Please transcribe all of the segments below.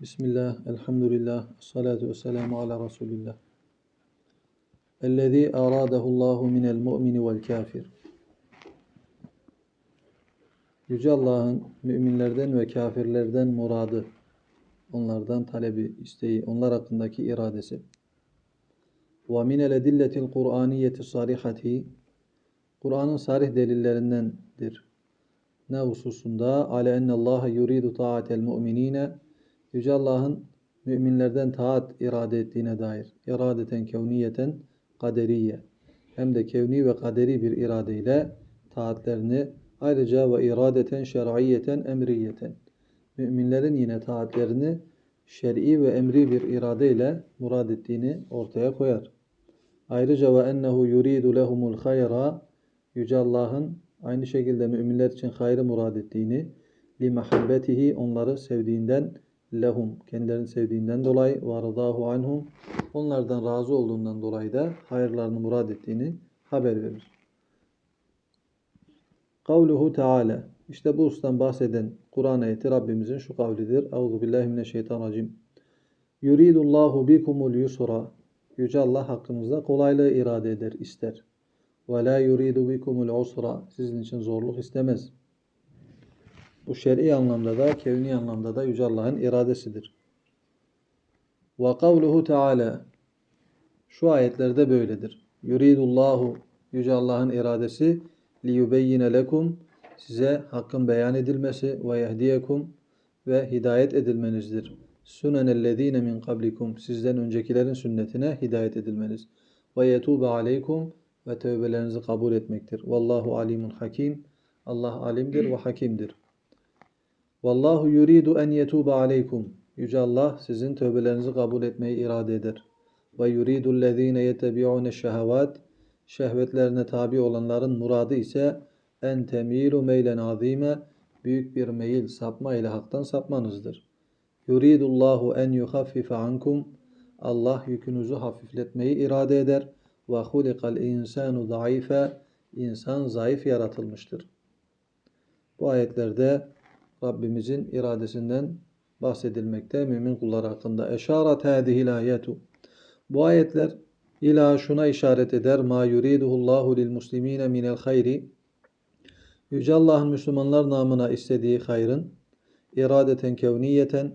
Bismillah, elhamdülillah, salatu ve selamu ala Resulillah. Ellezî arâdehullahu minel mu'mini vel kafir. Yüce Allah'ın müminlerden ve kafirlerden muradı, onlardan talebi, isteği, onlar hakkındaki iradesi. Ve minel edilletil Kur'aniyeti sarihati, Kur'an'ın sarih delillerindendir. Ne hususunda? Ale ennallâhe yuridu ta'atel mu'minine, Yüce Allah'ın müminlerden taat irade ettiğine dair. İradeten kevniyeten kaderiye. Hem de kevni ve kaderi bir iradeyle taatlerini ayrıca ve iradeten şer'iyeten emriyeten. Müminlerin yine taatlerini şer'i ve emri bir iradeyle murad ettiğini ortaya koyar. Ayrıca ve ennehu yuridu lehumul hayra Yüce Allah'ın aynı şekilde müminler için hayrı murad ettiğini li mahabbetihi onları sevdiğinden lehum kendilerini sevdiğinden dolayı ve rıdahu anhum onlardan razı olduğundan dolayı da hayırlarını murad ettiğini haber verir. Kavluhu Teala işte bu ustan bahseden Kur'an ayeti Rabbimizin şu kavlidir. Euzu billahi mineşşeytanirracim. Yuridullahu bikumul yusra. Yüce Allah hakkınızda kolaylığı irade eder, ister. Ve la yuridu bikumul usra. Sizin için zorluk istemez. Bu şer'i anlamda da, kevni anlamda da Yüce Allah'ın iradesidir. Ve kavluhu Teala Şu ayetlerde böyledir. Yuridullahu Yüce Allah'ın iradesi liyubeyyine lekum size hakkın beyan edilmesi ve yehdiyekum ve hidayet edilmenizdir. Sunenellezine min kablikum sizden öncekilerin sünnetine hidayet edilmeniz. Ve yetube aleykum ve tövbelerinizi kabul etmektir. Vallahu alimun hakim. Allah alimdir ve hakimdir. Vallahu yuridu en yetuba aleykum. Yüce Allah sizin tövbelerinizi kabul etmeyi irade eder. Ve yuridu lezine yetebi'une şehavat. Şehvetlerine tabi olanların muradı ise en temilu meylen azime büyük bir meyil sapma ile haktan sapmanızdır. Yuridullahu en yuhaffife ankum. Allah yükünüzü hafifletmeyi irade eder. Ve hulikal insanu zayıfe. İnsan zayıf yaratılmıştır. Bu ayetlerde Rabbimizin iradesinden bahsedilmekte mümin kullar hakkında. Eşaret hâzihil ayetu. Bu ayetler ila şuna işaret eder. Ma yuriduhullahu lil muslimine minel hayri. Yüce Allah'ın Müslümanlar namına istediği hayrın iradeten kevniyeten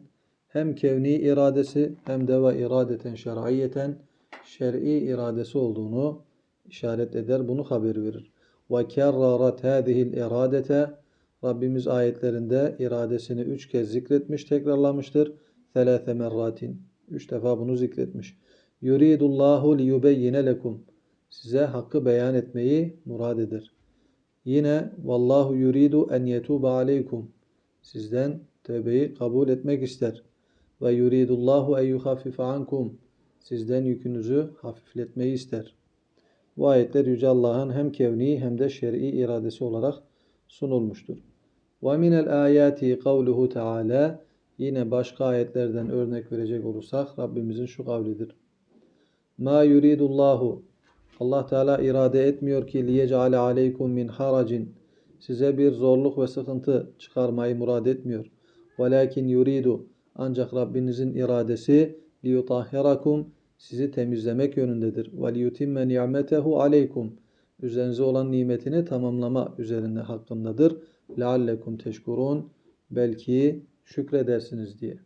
hem kevni iradesi hem de ve iradeten şer'iyeten şer'i iradesi olduğunu işaret eder. Bunu haber verir. Ve kerrarat hâzihil iradete Rabbimiz ayetlerinde iradesini üç kez zikretmiş, tekrarlamıştır. Selâse merratin. Üç defa bunu zikretmiş. Yuridullahu liyubeyyine lekum. Size hakkı beyan etmeyi murad eder. Yine vallahu yuridu en yetuba aleykum. Sizden tövbeyi kabul etmek ister. Ve yuridullahu en yuhaffife ankum. Sizden yükünüzü hafifletmeyi ister. Bu ayetler Yüce Allah'ın hem kevni hem de şer'i iradesi olarak sunulmuştur. Ve minel ayati kavluhu Teala yine başka ayetlerden örnek verecek olursak Rabbimizin şu kavlidir. Ma yuridullahu Allah Teala irade etmiyor ki liyecale aleykum min haracin size bir zorluk ve sıkıntı çıkarmayı murad etmiyor. Velakin yuridu ancak Rabbinizin iradesi liyutahhirakum sizi temizlemek yönündedir. Ve liyutimme ni'metehu aleykum üzerinize olan nimetini tamamlama üzerinde hakkındadır. لَعَلَّكُمْ teşkurun belki şükredersiniz diye.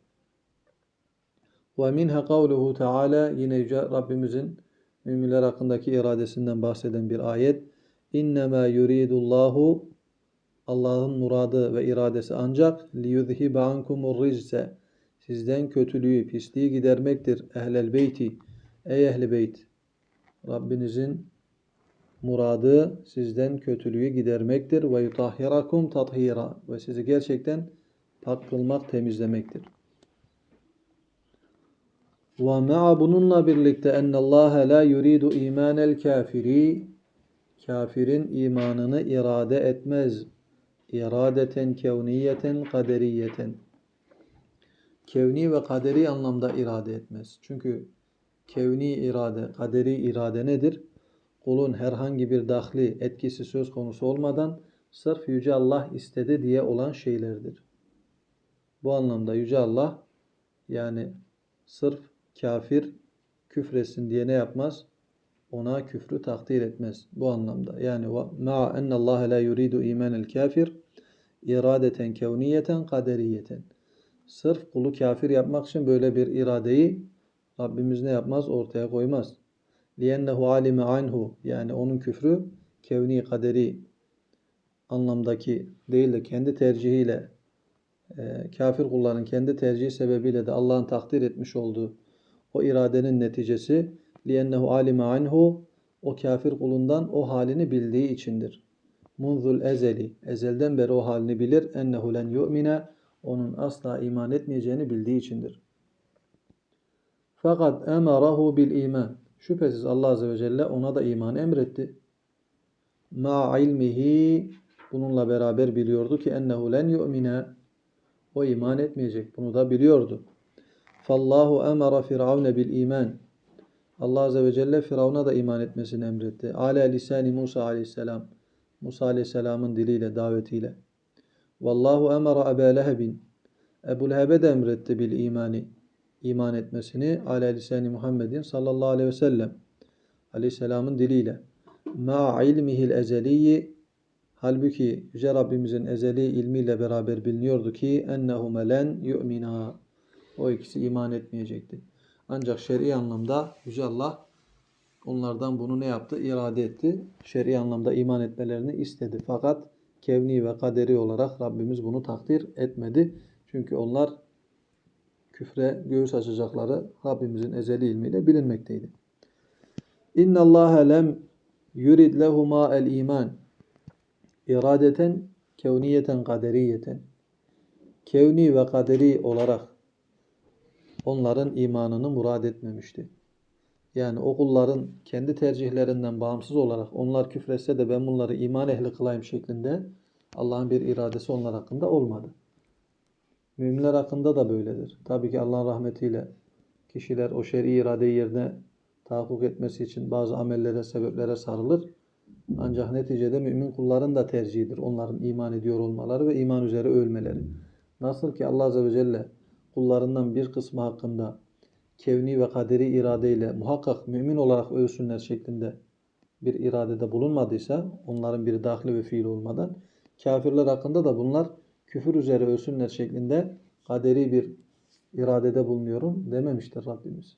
وَمِنْهَا قَوْلُهُ Teala yine Yüce Rabbimizin müminler hakkındaki iradesinden bahseden bir ayet. İnnemâ yuridullahu Allah'ın muradı ve iradesi ancak liyuzhibe ankumur rizse sizden kötülüğü, pisliği gidermektir. Ehlel beyti ey ehli beyt Rabbinizin muradı sizden kötülüğü gidermektir ve yutahhirakum tathira ve sizi gerçekten pak kılmak, temizlemektir. Ve ma'a bununla birlikte ennallâhe la yuridu imanel kafiri kafirin imanını irade etmez. İradeten kevniyeten kaderiyeten. Kevni ve kaderi anlamda irade etmez. Çünkü kevni irade, kaderi irade nedir? Kulun herhangi bir dahli etkisi söz konusu olmadan sırf Yüce Allah istedi diye olan şeylerdir. Bu anlamda Yüce Allah Yani sırf kafir küfresin diye ne yapmaz? Ona küfrü takdir etmez. Bu anlamda. Yani ma enne Allah la yuridu imanel kafir iradeten kevniyeten kaderiyeten. Sırf kulu kafir yapmak için böyle bir iradeyi Rabbimiz ne yapmaz? Ortaya koymaz. Liyennehu alime anhu yani onun küfrü kevni kaderi anlamdaki değil de kendi tercihiyle e, kafir kulların kendi tercihi sebebiyle de Allah'ın takdir etmiş olduğu o iradenin neticesi liyennehu alime anhu o kafir kulundan o halini bildiği içindir. Munzul ezeli ezelden beri o halini bilir ennehu len yu'mine onun asla iman etmeyeceğini bildiği içindir. Fakat emarahu bil iman. Şüphesiz Allah Azze ve Celle ona da iman emretti. Ma ilmihi bununla beraber biliyordu ki ennehu len yu'mine o iman etmeyecek. Bunu da biliyordu. Fallahu emara firavune bil iman. Allah Azze ve Celle Firavun'a da iman etmesini emretti. Ala lisani Musa aleyhisselam. Musa aleyhisselamın diliyle, davetiyle. Vallahu emara Ebu Lehebin. Ebu Leheb'e de emretti bil imani. İman etmesini ala lisani Muhammedin sallallahu aleyhi ve sellem. Aleyhisselamın diliyle. Ma ilmihil ezeliyi Halbuki Yüce Rabbimizin ezeli ilmiyle beraber biliniyordu ki ennehume len yu'mina. O ikisi iman etmeyecekti. Ancak şer'i anlamda Yüce Allah onlardan bunu ne yaptı? İrade etti. Şer'i anlamda iman etmelerini istedi. Fakat kevni ve kaderi olarak Rabbimiz bunu takdir etmedi. Çünkü onlar küfre göğüs açacakları Rabbimizin ezeli ilmiyle bilinmekteydi. İnna Allah lem yurid lehuma el iman iradeten kevniyeten kaderiyeten kevni ve kaderi olarak onların imanını murad etmemişti. Yani o kulların kendi tercihlerinden bağımsız olarak onlar küfretse de ben bunları iman ehli kılayım şeklinde Allah'ın bir iradesi onlar hakkında olmadı. Müminler hakkında da böyledir. Tabii ki Allah'ın rahmetiyle kişiler o şer'i iradeyi yerine tahakkuk etmesi için bazı amellere, sebeplere sarılır. Ancak neticede mümin kulların da tercihidir. Onların iman ediyor olmaları ve iman üzere ölmeleri. Nasıl ki Allah Azze ve Celle kullarından bir kısmı hakkında kevni ve kaderi iradeyle muhakkak mümin olarak ölsünler şeklinde bir iradede bulunmadıysa onların bir dahli ve fiil olmadan kafirler hakkında da bunlar küfür üzere ölsünler şeklinde kaderi bir iradede bulunuyorum dememiştir Rabbimiz.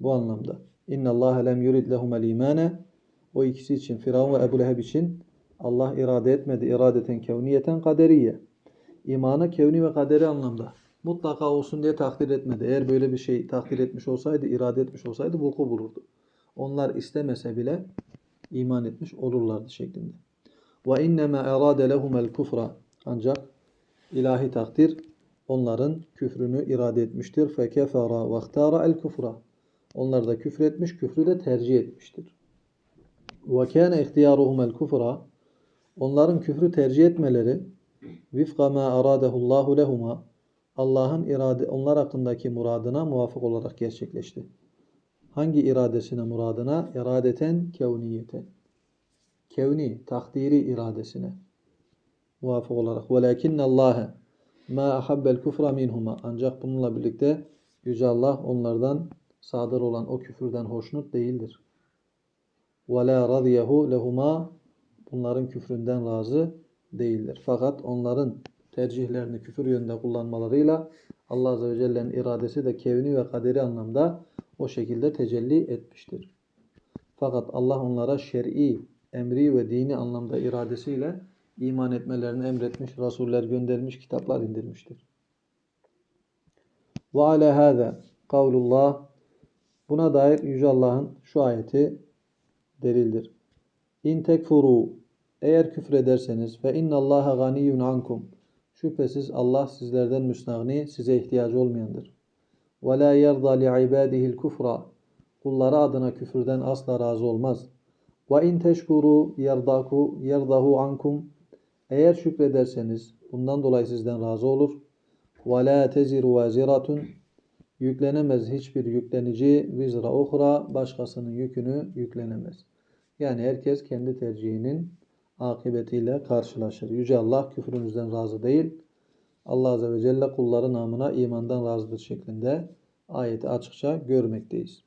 Bu anlamda. İnna Allah lem yurid lehumel imane o ikisi için Firavun ve Ebu Leheb için Allah irade etmedi. iradeten kevniyeten kaderiye. İmanı kevni ve kaderi anlamda mutlaka olsun diye takdir etmedi. Eğer böyle bir şey takdir etmiş olsaydı, irade etmiş olsaydı vuku bulurdu. Onlar istemese bile iman etmiş olurlardı şeklinde. İnnema erade lehumel kufra. Ancak ilahi takdir onların küfrünü irade etmiştir. Fekefera ve ihtara el kufra. Onlar da küfür etmiş, küfrü de tercih etmiştir. Ve kâne ihtiyaruhumel kufra. Onların küfrü tercih etmeleri vifka ma aradehullahu lehuma Allah'ın irade onlar hakkındaki muradına muvafık olarak gerçekleşti. Hangi iradesine muradına? İradeten kevniyete. Kevni, takdiri iradesine muvafık olarak. Velakinne Allahe ma ahabbel kufra minhuma. Ancak bununla birlikte Yüce Allah onlardan sadır olan o küfürden hoşnut değildir. La radiyehu lehuma. Bunların küfründen razı değildir. Fakat onların tercihlerini küfür yönünde kullanmalarıyla Allah Azze ve Celle'nin iradesi de kevni ve kaderi anlamda o şekilde tecelli etmiştir. Fakat Allah onlara şer'i, emri ve dini anlamda iradesiyle iman etmelerini emretmiş, rasuller göndermiş, kitaplar indirmiştir. Ve ala hâzâ kavlullah Buna dair Yüce Allah'ın şu ayeti delildir. İn tekfuru eğer küfrederseniz ve innallaha ganiyyun ankum şüphesiz Allah sizlerden müstahni, size ihtiyacı olmayandır. Ve la yerda li ibadihi'l kufra kulları adına küfürden asla razı olmaz. Ve in teşkuru yerdaku yerdahu ankum eğer şükrederseniz bundan dolayı sizden razı olur. La teziru vaziratun yüklenemez hiçbir yüklenici vizra uhra başkasının yükünü yüklenemez. Yani herkes kendi tercihinin akıbetiyle karşılaşır. Yüce Allah küfrünüzden razı değil. Allah Azze ve Celle kulları namına imandan razıdır şeklinde ayeti açıkça görmekteyiz.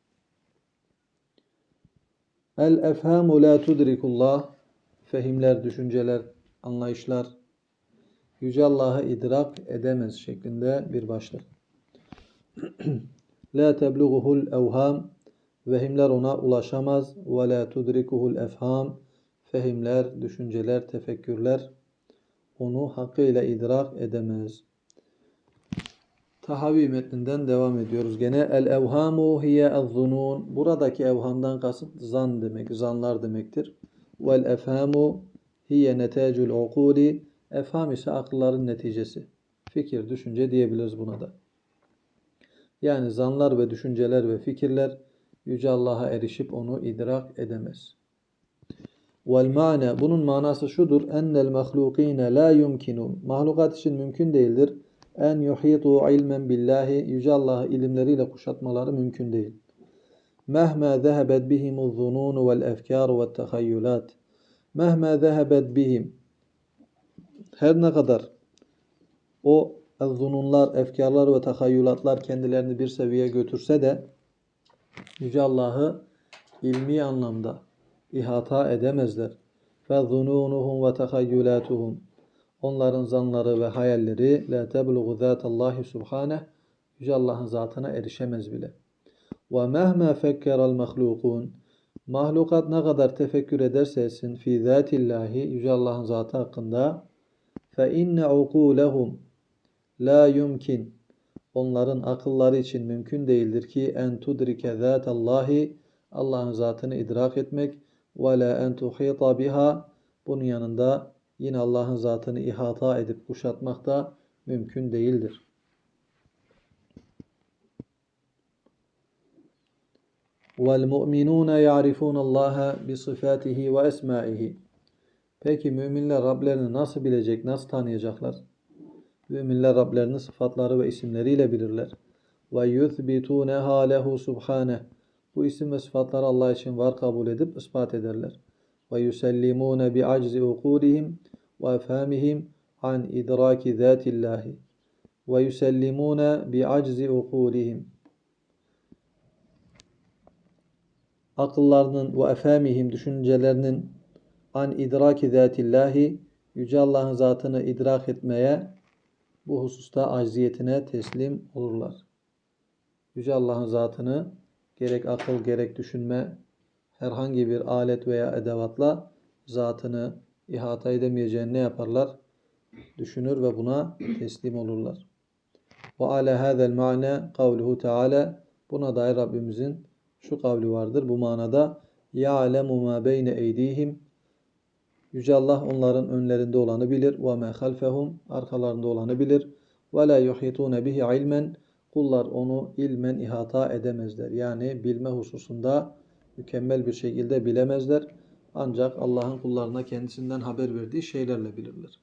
El efhamu la tudrikullah fehimler, düşünceler, anlayışlar Yüce Allah'ı idrak edemez şeklinde bir başlık. la tebluğuhul evham vehimler ona ulaşamaz ve la tudrikuhul efham fehimler, düşünceler, tefekkürler onu hakkıyla idrak edemez. Tahavi metninden devam ediyoruz. Gene el evhamu hiye zunun. Buradaki evhamdan kasıt zan demek, zanlar demektir. Vel efhamu hiye netecül ukuli. Efham ise akılların neticesi. Fikir, düşünce diyebiliriz buna da. Yani zanlar ve düşünceler ve fikirler Yüce Allah'a erişip onu idrak edemez. Vel bunun manası şudur. Ennel mahlukine la yumkinu. Mahlukat için mümkün değildir. En yuhitu ilmen billahi. Yüce Allah'ı ilimleriyle kuşatmaları mümkün değil. Mehma zehebet bihimuz zunun vel efkar ve tehayyulat. Mehma zehebet bihim. Her ne kadar o zununlar, efkarlar ve tehayyulatlar kendilerini bir seviyeye götürse de Yüce Allah'ı ilmi anlamda ihata edemezler. Ve tehayyulatuhum. Onların zanları ve hayalleri la tebluğu zatallahi subhaneh. Yüce Allah'ın zatına erişemez bile. Mehme fekkeral mahlukun. Mahlukat ne kadar tefekkür ederse etsin fi zatillahi Yüce Allah'ın zatı hakkında fe inne ukulehum la yumkin onların akılları için mümkün değildir ki en tudrike zatallahi Allah'ın zatını idrak etmek ve la en tuhita biha bunun yanında yine Allah'ın zatını ihata edip kuşatmak da mümkün değildir. Allah bi sıfatihi ve esmaihi. Peki müminler Rablerini nasıl bilecek, nasıl tanıyacaklar? Müminler Rablerini sıfatları ve isimleriyle bilirler. Yuthbituneha lehu subhaneh. Bu isim ve sıfatları Allah için var kabul edip ispat ederler. Ve yusellimune bi aczi ukulihim ve efhamihim an idraki zatillahi. Ve Akıllarının ve efhamihim düşüncelerinin an idraki zatillahi Yüce Allah'ın zatını idrak etmeye bu hususta acziyetine teslim olurlar. Yüce Allah'ın zatını gerek akıl gerek düşünme herhangi bir alet veya edevatla zatını ihata edemeyeceğini ne yaparlar? Düşünür ve buna teslim olurlar. Ve ala hadal ma'na kavluhu Teala buna dair Rabbimizin şu kavli vardır. Bu manada ya'lemu ma beyne eydihim Yüce Allah onların önlerinde olanı bilir. Ve ma halfehum arkalarında olanı bilir. Ve la yuhitune bihi ilmen kullar onu ilmen ihata edemezler. Yani bilme hususunda mükemmel bir şekilde bilemezler. Ancak Allah'ın kullarına kendisinden haber verdiği şeylerle bilirler.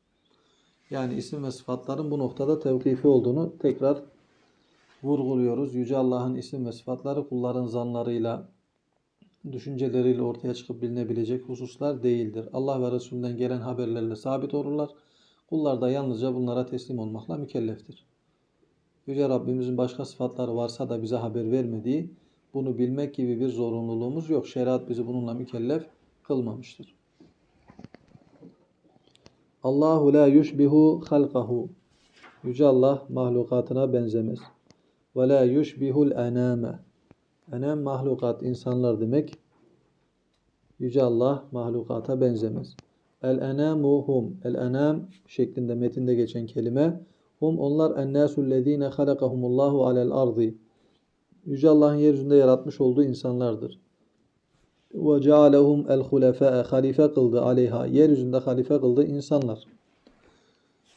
Yani isim ve sıfatların bu noktada tevkifi olduğunu tekrar vurguluyoruz. Yüce Allah'ın isim ve sıfatları kulların zanlarıyla, düşünceleriyle ortaya çıkıp bilinebilecek hususlar değildir. Allah ve Resulünden gelen haberlerle sabit olurlar. Kullar da yalnızca bunlara teslim olmakla mükelleftir. Yüce Rabbimizin başka sıfatları varsa da bize haber vermediği, bunu bilmek gibi bir zorunluluğumuz yok. Şeriat bizi bununla mükellef kılmamıştır. Allahu la yushbihu halkahu. Yüce Allah mahlukatına benzemez. Ve la yushbihul ename. Enem mahlukat, insanlar demek. Yüce Allah mahlukata benzemez. El enamu hum. El enam şeklinde metinde geçen kelime. Hum onlar ennâsullezîne halakahumullahu alel ardı. Yüce Allah'ın yeryüzünde yaratmış olduğu insanlardır. Ve cealehum el hulefâe halife kıldı aleyha. Yeryüzünde halife kıldı insanlar.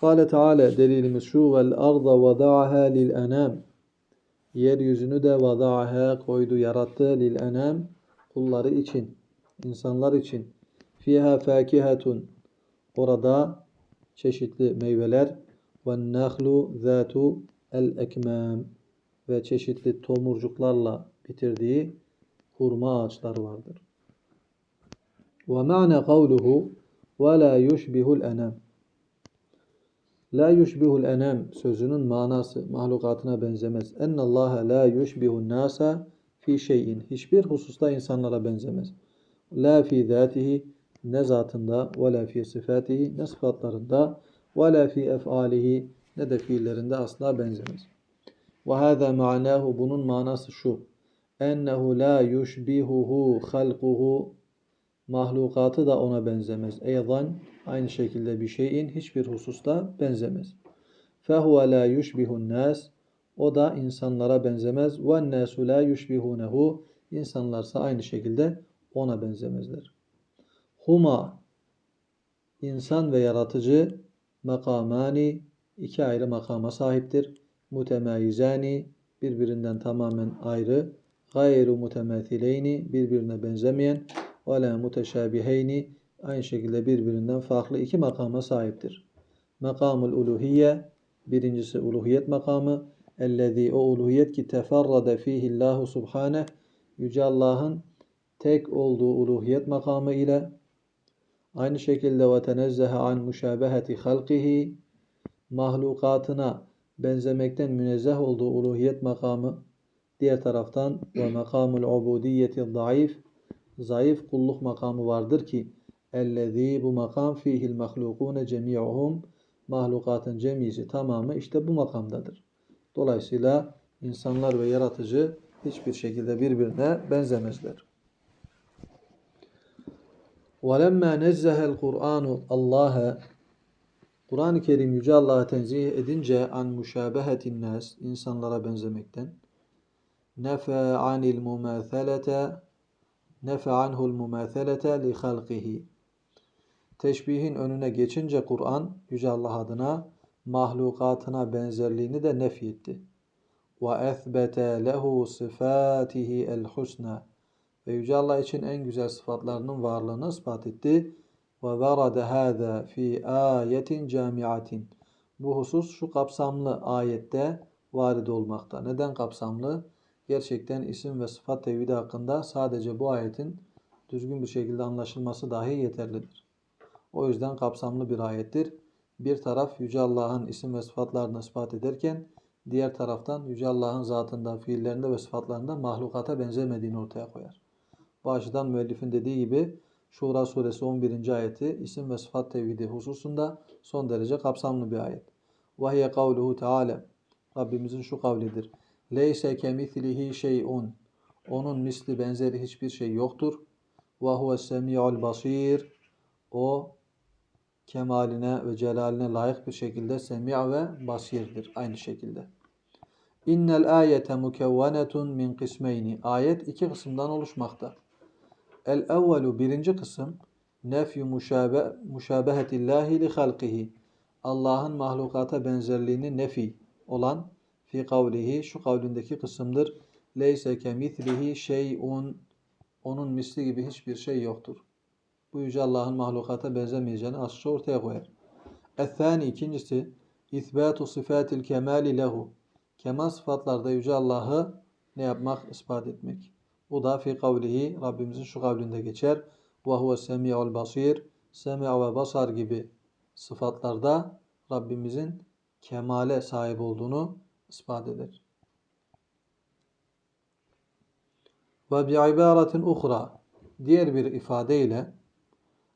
Kale Teala delilimiz şu vel arda vada'aha lil enam. Yeryüzünü de vada'aha koydu, yarattı lil enam kulları için, insanlar için. Fiha fakihatun. Orada çeşitli meyveler ve nahlu zatu el ekmam ve çeşitli tomurcuklarla bitirdiği hurma ağaçları vardır. Ve ma'ne kavluhu ve la yushbihul enam. La yushbihul enem sözünün manası mahlukatına benzemez. Ennallaha la yushbihun nasa fi şeyin. Hiçbir hususta insanlara benzemez. La fi zatihi ne zatında ve la fi sıfatihi ne sıfatlarında ve la fi efalihi ne de fiillerinde asla benzemez. Ve hâzâ ma'nâhu bunun manası şu. Ennehu la yushbihuhu halquhu mahlukatı da ona benzemez. Eydan aynı şekilde bir şeyin hiçbir hususta benzemez. Fehuve la yushbihun nas o da insanlara benzemez. Nasu la yushbihunehu insanlarsa aynı şekilde ona benzemezler. Huma insan ve yaratıcı makamani iki ayrı makama sahiptir. Mutemayizani birbirinden tamamen ayrı. Gayru mutemathileyni birbirine benzemeyen ve la muteşabiheyni aynı şekilde birbirinden farklı iki makama sahiptir. Makamul uluhiyye birincisi uluhiyet makamı ellezî o uluhiyet ki teferrade fihillahu subhaneh Yüce Allah'ın tek olduğu uluhiyet makamı ile aynı şekilde ve tenezzehe an müşabeheti halkihi mahlukatına benzemekten münezzeh olduğu uluhiyet makamı diğer taraftan ve makamul ubudiyeti zayıf zayıf kulluk makamı vardır ki ellezî bu makam fihil mahlukune cemi'uhum mahlukatın cemisi tamamı işte bu makamdadır. Dolayısıyla insanlar ve yaratıcı hiçbir şekilde birbirine benzemezler. وَلَمَّا نَزَّهَ الْقُرْآنُ اللّٰهَ Kur'an-ı Kerim Yüce Allah'a tenzih edince an müşabehetin nas insanlara benzemekten nefe anil mumathalete nefe anhul mumathalete li halqihi teşbihin önüne geçince Kur'an Yüce Allah adına mahlukatına benzerliğini de nefyetti. Ve ethbete lehu sıfatihi el husna ve Yüce Allah için en güzel sıfatlarının varlığını ispat etti. Ve verade hâzâ fi ayetin camiatin. Bu husus şu kapsamlı ayette varid olmakta. Neden kapsamlı? Gerçekten isim ve sıfat tevhidi hakkında sadece bu ayetin düzgün bir şekilde anlaşılması dahi yeterlidir. O yüzden kapsamlı bir ayettir. Bir taraf Yüce Allah'ın isim ve sıfatlarını ispat ederken diğer taraftan Yüce Allah'ın zatında, fiillerinde ve sıfatlarında mahlukata benzemediğini ortaya koyar. Bu açıdan müellifin dediği gibi Şura suresi 11. ayeti isim ve sıfat tevhidi hususunda son derece kapsamlı bir ayet. Vahiye kavluhu teala Rabbimizin şu kavlidir. Leyse kemithlihi şey'un Onun misli benzeri hiçbir şey yoktur. Ve huve semi'ul basir O kemaline ve celaline layık bir şekilde semi' ve basirdir. Aynı şekilde. İnnel ayete mukevvenetun min kısmeyni. Ayet iki kısımdan oluşmakta. El evvelu birinci kısım nefyu müşabe, müşabehetillahi li halkihi. Allah'ın mahlukata benzerliğini nefi olan fi kavlihi şu kavlindeki kısımdır. Leyse kemithlihi şey'un onun misli gibi hiçbir şey yoktur. Bu Yüce Allah'ın mahlukata benzemeyeceğini açıkça ortaya koyar. Ethani ikincisi İthbatu sıfatil kemali lehu. Kemal sıfatlarda Yüce Allah'ı ne yapmak? ispat etmek. Bu da fi kavlihi Rabbimizin şu kavlinde geçer. Ve huve semi'ul basir. Semi' ve basar gibi sıfatlarda Rabbimizin kemale sahip olduğunu ispat eder. Ve bi ibaretin uhra diğer bir ifadeyle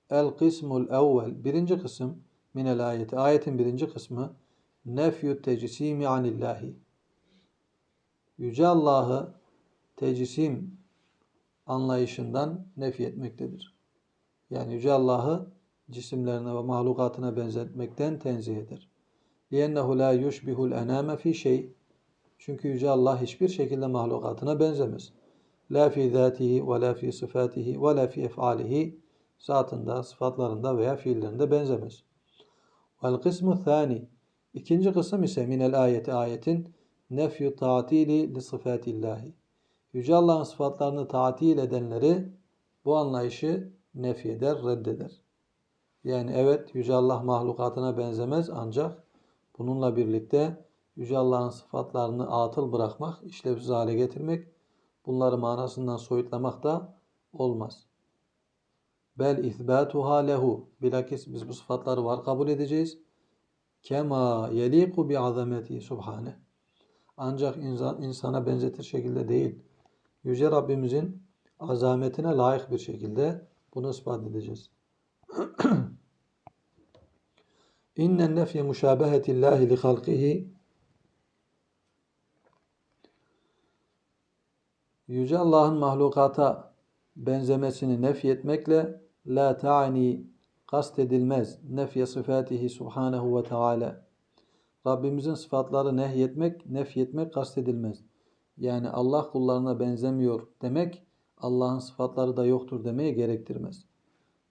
el kısmul evvel birinci kısım minel ayeti ayetin birinci kısmı nefyü tecisimi anillahi Yüce Allah'ı tecisim anlayışından nefi etmektedir. Yani Yüce Allah'ı cisimlerine ve mahlukatına benzetmekten tenzih eder. لِيَنَّهُ لَا يُشْبِهُ الْاَنَامَ fi şey. Çünkü Yüce Allah hiçbir şekilde mahlukatına benzemez. La fi zatihi ve la fi sıfatihi ve la fi efalihi zatında, sıfatlarında veya fiillerinde benzemez. Vel kısmu thani İkinci kısım ise minel ayeti ayetin nefyu ta'tili li sıfatillahi. Yüce Allah'ın sıfatlarını tatil edenleri bu anlayışı nefyeder, reddeder. Yani evet Yüce Allah mahlukatına benzemez ancak bununla birlikte Yüce Allah'ın sıfatlarını atıl bırakmak, işlevsiz hale getirmek, bunları manasından soyutlamak da olmaz. Bel izbatuha lehu. Bilakis biz bu sıfatları var kabul edeceğiz. kema yeliku bi azameti subhane. Ancak insan, insana benzetir şekilde değil. Yüce Rabbimizin azametine layık bir şekilde bunu ispat edeceğiz. İnnen nefye müşabehetillahi li halqihi Yüce Allah'ın mahlukata benzemesini nefyetmekle la ta'ni kastedilmez. Nefye sıfatihi subhanehu ve teala. Rabbimizin sıfatları nehyetmek, nefyetmek kastedilmez. Yani Allah kullarına benzemiyor demek Allah'ın sıfatları da yoktur demeye gerektirmez.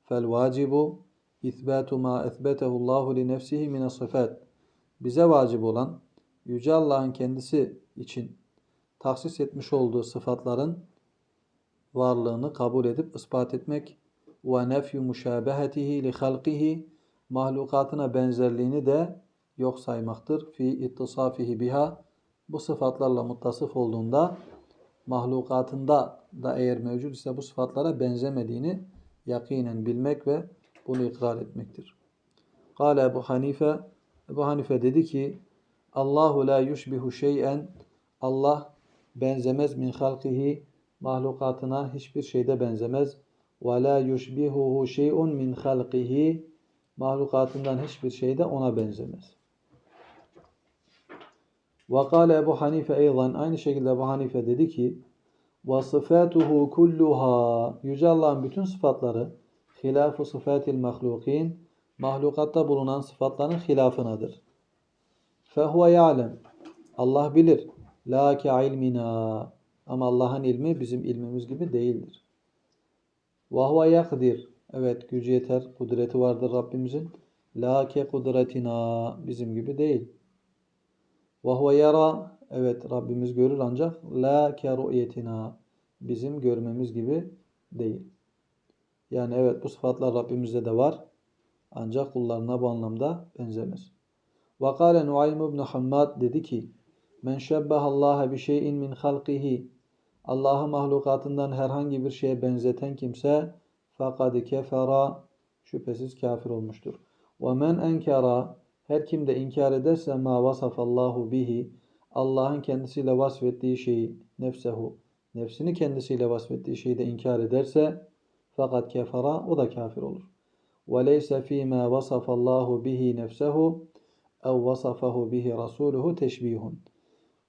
Fel vacibu İthbatu ma ethbetehu Allahu li nefsihi min sıfat. Bize vacip olan yüce Allah'ın kendisi için tahsis etmiş olduğu sıfatların varlığını kabul edip ispat etmek ve nefyu müşabehetihi li halqihi mahlukatına benzerliğini de yok saymaktır. Fi ittisafihi biha bu sıfatlarla muttasıf olduğunda mahlukatında da eğer mevcut ise bu sıfatlara benzemediğini yakinen bilmek ve bunu ikrar etmektir. Kale Ebu Hanife Ebu Hanife dedi ki Allahu la yushbihu şey'en Allah benzemez min halkihi mahlukatına hiçbir şeyde benzemez. Ve la yushbihuhu şey'un min halkihi mahlukatından hiçbir şeyde ona benzemez. Ve kâle Ebu Hanife eyzan aynı şekilde Ebu Hanife dedi ki ve sıfatuhu kulluha Yüce Allah'ın bütün sıfatları hilafu sıfatil mahlukin mahlukatta bulunan sıfatların hilafınadır. Fehuve ya'lem Allah bilir. La ke ilmina ama Allah'ın ilmi bizim ilmimiz gibi değildir. Ve yakdir evet gücü yeter, kudreti vardır Rabbimizin. La ke kudretina bizim gibi değil. Ve yara evet Rabbimiz görür ancak la ke ru'yetina bizim görmemiz gibi değil. Yani evet bu sıfatlar Rabbimizde de var. Ancak kullarına bu anlamda benzemez. Ve kâle Nuaym ibn Hammad dedi ki Men şebbehallaha bi şeyin min halqihi Allah'ı mahlukatından herhangi bir şeye benzeten kimse fakad kefera şüphesiz kafir olmuştur. Ve men enkara her kim de inkar ederse ma vasafallahu bihi Allah'ın kendisiyle vasfettiği şeyi nefsehu nefsini kendisiyle vasfettiği şeyi de inkar ederse fakat kefara o da kafir olur. Ve leyse fîmâ vasafallahu bihi nefsehu ev vasafahu bihi rasuluhu teşbihun.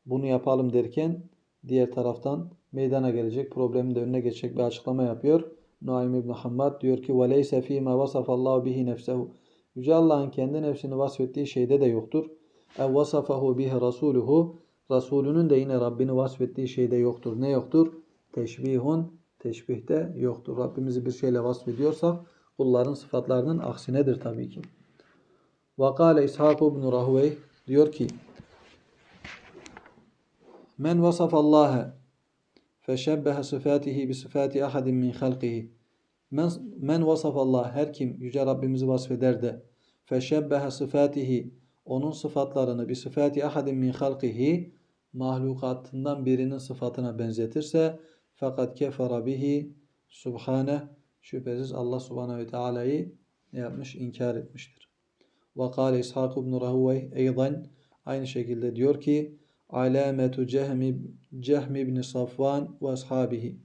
Bunu yapalım derken diğer taraftan meydana gelecek problemin de önüne geçecek bir açıklama yapıyor. Nuaym İbn Hammad diyor ki وَلَيْسَ ف۪ي مَا وَصَفَ اللّٰهُ بِهِ نَفْسَهُ Yüce Allah'ın kendi nefsini vasfettiği şeyde de yoktur. اَوْ وَصَفَهُ بِهِ رَسُولُهُ Resulünün de yine Rabbini vasfettiği şeyde yoktur. Ne yoktur? Teşbihun, teşbih yoktur. Rabbimizi bir şeyle vasfediyorsak kulların sıfatlarının aksinedir tabii ki. Vakale İshak ibn Rahvey diyor ki Men vasaf vasafallaha feşebbehe sıfatihi bi sıfati ahadin min halqihi Men, men vasafallah her kim yüce Rabbimizi vasfeder de feşebbehe sıfatihi onun sıfatlarını bir sıfati ahadin min halqihi mahlukatından birinin sıfatına benzetirse fakat kefara bihi subhane şüphesiz Allah subhanehu ve teala'yı ne yapmış? inkar etmiştir. Ve kâle İshak ibn Rahuvey eydan aynı şekilde diyor ki alametu Cehmi Cehm ibn Safvan ve ashabihi.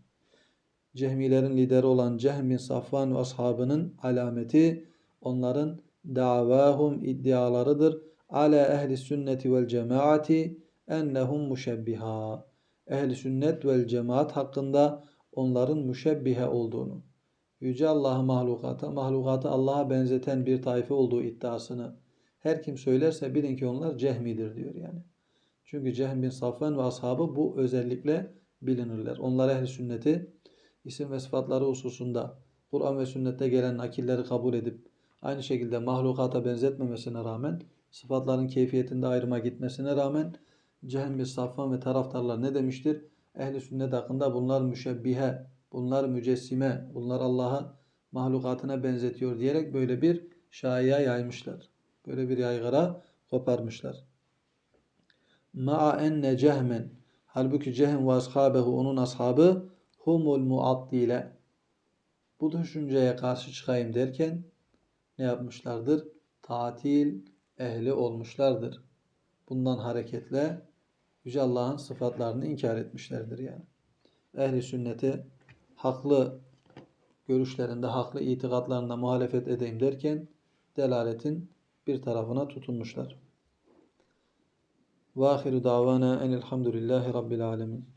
Cehmilerin lideri olan Cehm bin Safvan ve ashabının alameti onların davahum iddialarıdır. Ala ehli sünneti vel cemaati ennehum müşebbiha. Ehli sünnet vel cemaat hakkında onların müşebbihe olduğunu. Yüce Allah'ı mahlukata, mahlukatı Allah'a benzeten bir tayfe olduğu iddiasını her kim söylerse bilin ki onlar cehmidir diyor yani. Çünkü Cehm bin Safvan ve ashabı bu özellikle bilinirler. Onlar ehli sünneti isim ve sıfatları hususunda Kur'an ve sünnette gelen nakilleri kabul edip aynı şekilde mahlukata benzetmemesine rağmen sıfatların keyfiyetinde ayrıma gitmesine rağmen Bin Safvan ve taraftarlar ne demiştir? Ehli sünnet hakkında bunlar müşebbihe, bunlar mücessime, bunlar Allah'a mahlukatına benzetiyor diyerek böyle bir şaiya yaymışlar. Böyle bir yaygara koparmışlar. Ma'a enne cehmen halbuki cehm ve ashabehu onun ashabı humul muattile bu düşünceye karşı çıkayım derken ne yapmışlardır? Tatil ehli olmuşlardır. Bundan hareketle Yüce Allah'ın sıfatlarını inkar etmişlerdir yani. Ehli sünneti haklı görüşlerinde, haklı itikatlarında muhalefet edeyim derken delaletin bir tarafına tutunmuşlar. Ve ahiru davana enelhamdülillahi rabbil alemin.